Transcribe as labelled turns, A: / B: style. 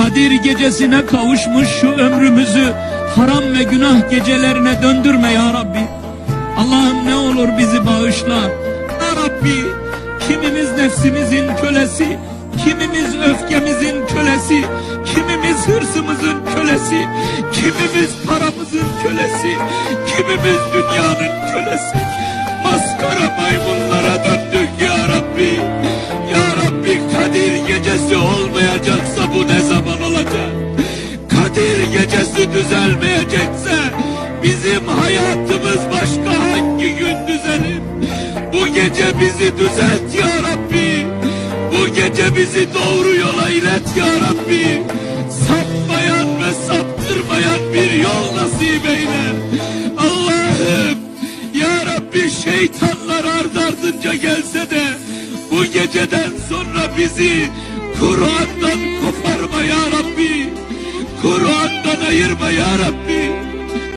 A: Kadir gecesine kavuşmuş şu ömrümüzü haram ve günah gecelerine döndürme ya Rabbi. Allah'ım ne olur bizi bağışla. Ya Rabbi kimimiz nefsimizin kölesi, kimimiz öfkemizin kölesi, kimimiz hırsımızın kölesi, kimimiz paramızın kölesi, kimimiz dünyanın kölesi. Gecesi olmayacaksa bu ne zaman olacak? Kadir gecesi düzelmeyecekse bizim hayatımız başka hangi gün düzelir? Bu gece bizi düzelt ya Rabbi. Bu gece bizi doğru yola ilet ya Rabbi. Sapmayan ve saptırmayan bir yol nasip eyle. Allah'ım ya Rabbi şeytanlar ard ardınca gelse de bu geceden sonra bizi Kur'an'dan koparma ya Rabbi. Kur'an'dan ayırma ya Rabbi.